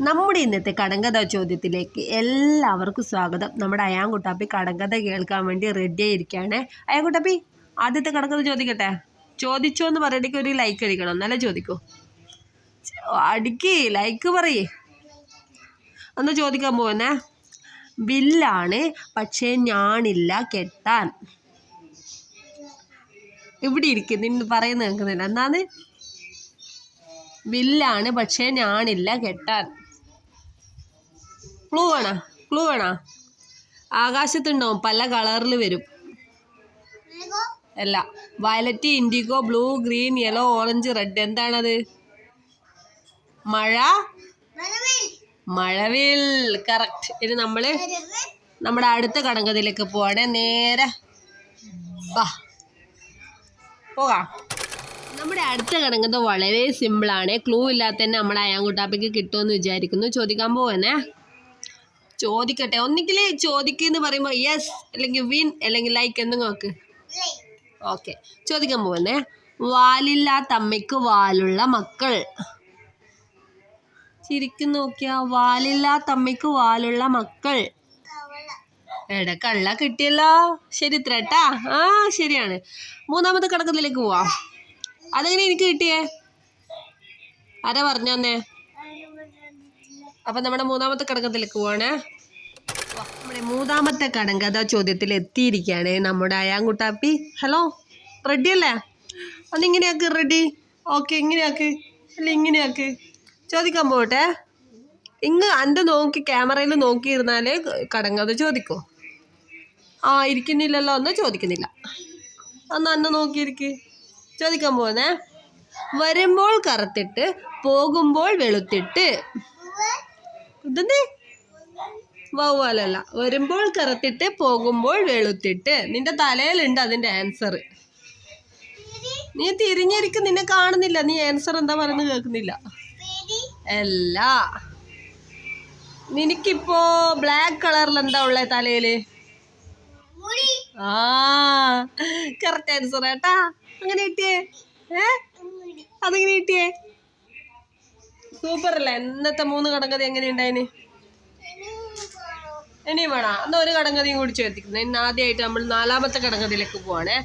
നമ്മുടെ ഇന്നത്തെ കടങ്കഥ ചോദ്യത്തിലേക്ക് എല്ലാവർക്കും സ്വാഗതം. നമ്മുടെ അയാൻകുട്ടാപ്പി കടങ്കഥ കേൾക്കാൻ വേണ്ടി റെഡി ആയിരിക്കുകയാണ്. അയാൻകുട്ടാപ്പി ആദ്യത്തെ കടങ്കഥ ചോദിക്കട്ടെ? ചോദിച്ചോ എന്ന് പറയണെങ്കിൽ ഒരു ലൈക്ക് അടിക്കണം. എന്നാലേ ചോദിക്കൂ. അടിക്ക് ലൈക്ക് പറയേ. ഒന്ന് ചോദിക്കാൻ പോകുന്നേ. ബില്ലാണ് പക്ഷേ ഞാനില്ല കെട്ടാൻ. ഇവിടെ ഇരിക്കും നിന്ന് പറയുന്നത് കേൾക്കുന്നില്ല. എന്നാന്ന് വില്ലാണ് പക്ഷേ ഞാനില്ല കെട്ടാൻ. ക്ലൂ വേണോ? ക്ലൂ വേണോ? ആകാശത്തുണ്ടാവും. പല കളറിൽ വരും. അല്ല. Violet indigo blue green yellow orange red എന്താണത്? മഴ? മഴവിൽ. കറക്റ്റ് ഇനി നമ്മൾ നമ്മുടെ അടുത്ത കടങ്കഥയിലേക്ക് പോവാണേ. നേരെ വാ. പോകാം. നമ്മുടെ അടുത്ത കടങ്കത് വളരെ സിമ്പിളാണ് ക്ലൂ ഇല്ലാത്ത തന്നെ നമ്മുടെ അയാൻകുട്ടാപ്പയ്ക്ക് കിട്ടുമെന്ന് വിചാരിക്കുന്നു. ചോദിക്കാൻ പോവന്നെ ചോദിക്കട്ടെ. ഒന്നിക്കിൽ ചോദിക്കെന്ന് പറയുമ്പോൾ യെസ് അല്ലെങ്കിൽ വിൻ അല്ലെങ്കിൽ ലൈക്ക് എന്ന് നോക്ക് ഓക്കെ ചോദിക്കാൻ പോകുന്നേ വാലില്ലാത്ത അമ്മയ്ക്ക് വാലുള്ള മക്കൾ. ചിരിക്കും നോക്കിയാ വാലില്ലാത്ത അമ്മയ്ക്ക് വാലുള്ള മക്കൾ. എടാ കള്ള കിട്ടിയല്ലോ. ശരി ഇത്രട്ടാ. ആ ശരിയാണ്. മൂന്നാമത് കടക്കത്തിലേക്ക് പോവാ. അതെങ്ങനെ എനിക്ക് കിട്ടിയേ? ആരാ പറഞ്ഞു അപ്പം നമ്മുടെ മൂന്നാമത്തെ കടങ്കത്തിലേക്ക് പോവാണേ. നമ്മുടെ മൂന്നാമത്തെ കടങ്കഥ ചോദ്യത്തിൽ എത്തിയിരിക്കുകയാണ് നമ്മുടെ അയാൻകുട്ടാപ്പി ഹലോ റെഡി അല്ലേ? അന്നിങ്ങനെയാക്ക് റെഡി ഓക്കെ ഇങ്ങനെയാക്ക് അല്ല ഇങ്ങനെയാക്ക് ചോദിക്കാൻ പോകട്ടെ ഇങ്ങ് എന്റെ നോക്കി ക്യാമറയിൽ നോക്കിയിരുന്നാലേ കടങ്കഥ ചോദിക്കോ. ആ ഇരിക്കുന്നില്ലല്ലോ എന്ന് ചോദിക്കുന്നില്ല. അന്ന് അന്നെ നോക്കിയിരിക്ക്. ചോദിക്കാൻ പോകുന്നേ വരുമ്പോൾ കറുത്തിട്ട് പോകുമ്പോൾ വെളുത്തിട്ട്. ഇതെന്തേ? വവ്വാലല്ല. വരുമ്പോൾ കറുത്തിട്ട് പോകുമ്പോൾ വെളുത്തിട്ട്. നിന്റെ തലയിലുണ്ട് അതിന്റെ ആൻസർ നീ തിരിഞ്ഞിരിക്കും നിന്നെ കാണുന്നില്ല. നീ ആൻസർ എന്താ പറയുന്നത് കേൾക്കുന്നില്ല. അല്ല. നിനക്കിപ്പോ ബ്ലാക്ക് കളറിൽ എന്താ ഉള്ളത് തലയിൽ? ആ കറക്റ്റ് ആൻസർ ഏട്ടാ അങ്ങനെ കിട്ടിയേ? ഏ? അതെങ്ങനെ കിട്ടിയേ? സൂപ്പർ അല്ലേ ഇന്നത്തെ മൂന്ന് കടങ്കഥ എങ്ങനെയുണ്ടായിന്? ഇനിയും വേണോ? എന്നാ ഒരു കടങ്കഥയും കൂടി ചേർത്തിക്കുന്നത് ഇന്ന് ആദ്യമായിട്ട് നമ്മൾ നാലാമത്തെ കടങ്കഥയിലേക്ക് പോവാണേ.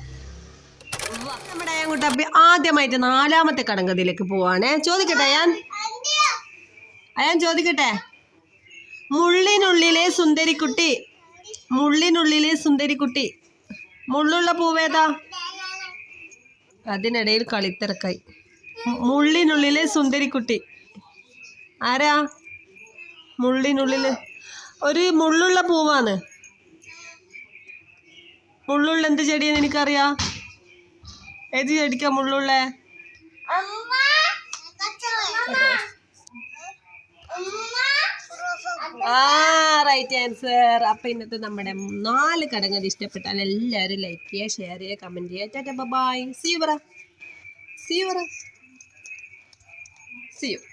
നമ്മുടെ അയാൻകുട്ടപ്പി ആദ്യമായിട്ട് നാലാമത്തെ കടങ്കഥയിലേക്ക് പോവാണേ. ചോദിക്കട്ടെ അയാൻ? അയാൻ ചോദിക്കട്ടെ? മുള്ളിനുള്ളിലെ സുന്ദരിക്കുട്ടി. മുള്ളിനുള്ളിലെ സുന്ദരിക്കുട്ടി. മുള്ളുള്ള പൂവേതാ? അതിനിടയിൽ കളിത്തിറക്കായി മുള്ളിനുള്ളിലെ സുന്ദരിക്കുട്ടി. ആരാ? മുള്ളിനുള്ളിൽ ഒരു മുള്ളുള്ള പൂവാണ്. മുള്ളുള്ള എന്ത് ചെടിയെന്ന് എനിക്കറിയാം. ഏത് ചെടിക്കാ മുള്ളുള്ള? ആ റൈറ്റ് ആൻസർ അപ്പൊ ഇന്നത്തെ നമ്മുടെ നാല് കടങ്ങൾ ഇഷ്ടപ്പെട്ടാൽ എല്ലാവരും ലൈക്ക് ചെയ്യുക ഷെയർ ചെയ്യുക കമന്റ് ചെയ്യുക. ടാറ്റ ബൈ സീവറ സീവറ പറ. സി യു പറ. യു